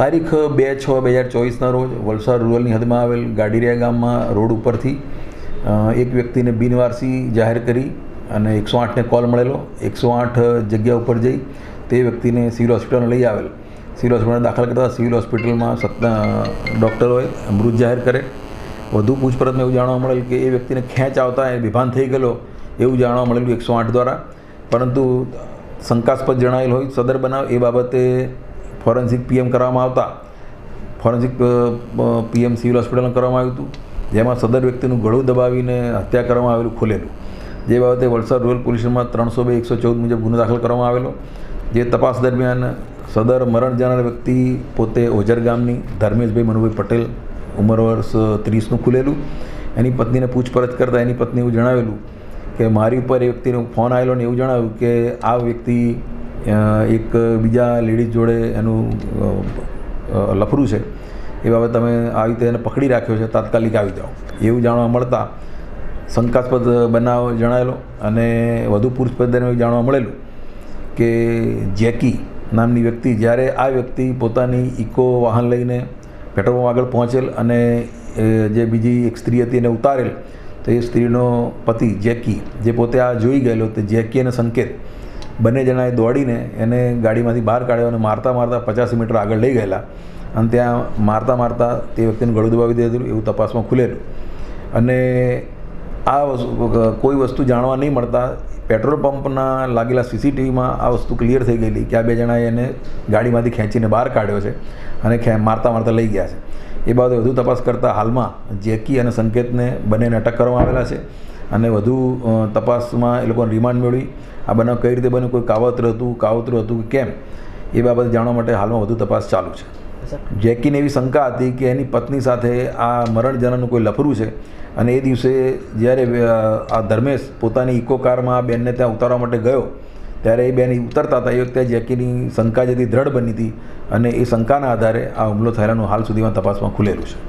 તારીખ બે છ બે હજાર ચોવીસના રોજ વલસાડ રૂરલની હદમાં આવેલ ગાડીરિયા ગામમાં રોડ ઉપરથી એક વ્યક્તિને બિનવારસી જાહેર કરી અને એકસો આઠને કોલ મળેલો. એકસો આઠ જગ્યા ઉપર જઈ તે વ્યક્તિને સિવિલ હોસ્પિટલ લઈ આવેલ. સિવિલ હોસ્પિટલમાં દાખલ કરતા સિવિલ હોસ્પિટલમાં સત્તા ડૉક્ટરોએ મૃત જાહેર કરે. વધુ પૂછપરછમાં એવું જાણવા મળેલ કે એ વ્યક્તિને ખેંચ આવતા એ વિભાન થઈ ગયેલો એવું જાણવા મળેલું એકસો આઠ દ્વારા. પરંતુ શંકાસ્પદ જણાવેલ હોય, સદર બનાવ એ બાબતે ફોરેન્સિક પીએમ કરવામાં આવતા. ફોરેન્સિક પીએમ સિવિલ હોસ્પિટલમાં કરવામાં આવ્યું હતું. જેમાં સદર વ્યક્તિનું ગળું દબાવીને હત્યા કરવામાં આવેલું ખુલેલું. જે બાબતે વલસાડ રૂરલ પોલીસમાં ત્રણસો બે, એકસો ચૌદ મુજબ ગુનો દાખલ કરવામાં આવેલો. જે તપાસ દરમિયાન સદર મરણ જનાર વ્યક્તિ પોતે ઓજર ગામની ધર્મેશભાઈ મનુભાઈ પટેલ ઉંમર વર્ષ ત્રીસનું ખુલેલું. એની પત્નીને પૂછપરછ કરતાં એની પત્ની એવું જણાવેલું કે મારી ઉપર એ વ્યક્તિનો ફોન આવેલો ને એવું જણાવ્યું કે આ વ્યક્તિ એક બીજા લેડીઝ જોડે એનું લફરું છે. એ બાબતે તમે આવી રીતે એને પકડી રાખ્યો છે, તાત્કાલિક આવી જાઓ. એવું જાણવા મળતા શંકાસ્પદ બનાવ જણાયેલો અને વધુ પૂછપરછ દરમિયાન જાણવા મળેલું કે જેકી નામની વ્યક્તિ જ્યારે આ વ્યક્તિ પોતાની ઇકો વાહન લઈને પેટ્રોલ આગળ પહોંચેલ અને જે બીજી એક સ્ત્રી હતી એને ઉતારેલ, તો એ સ્ત્રીનો પતિ જેકી, જે પોતે આ જોઈ ગયેલો તે જેકી અને સંકેત બંને જણાએ દોડીને એને ગાડીમાંથી બહાર કાઢ્યો અને મારતા મારતા પચાસ મીટર આગળ લઈ ગયેલા. અને ત્યાં મારતા મારતા તે વ્યક્તિને ગળું દબાવી દીધેલું એવું તપાસમાં ખુલેલું. અને આ કોઈ વસ્તુ જાણવા નહીં મળતા, પેટ્રોલ પંપના લાગેલા સીસીટીવીમાં આ વસ્તુ ક્લિયર થઈ ગયેલી કે આ બે જણાએ એને ગાડીમાંથી ખેંચીને બહાર કાઢ્યો છે અને ખે, મારતા મારતા લઈ ગયા છે. એ બાબતે વધુ તપાસ કરતાં હાલમાં જેકી અને સંકેતને બંનેને અટક કરવામાં આવેલા છે અને વધુ તપાસમાં એ લોકોને રિમાન્ડ મેળવી આ બનાવ કઈ રીતે બન્યું? કોઈ કાવતર હતું કાવતરું હતું કે કેમ? એ બાબતે જાણવા માટે હાલમાં વધુ તપાસ ચાલુ છે. જેકીને એવી શંકા હતી કે એની પત્ની સાથે આ મરણ જનાનું કોઈ લફરું છે અને એ દિવસે જ્યારે આ ધર્મેશ પોતાની ઇકો કારમાં આ બેનને ત્યાં ઉતારવા માટે ગયો ત્યારે એ બેન ઉતરતા હતા. એ વખતે જેકીની શંકા જેથી દ્રઢ બની હતી અને એ શંકાના આધારે આ હુમલો થયેલાનું હાલ સુધીમાં તપાસમાં ખુલેલું છે.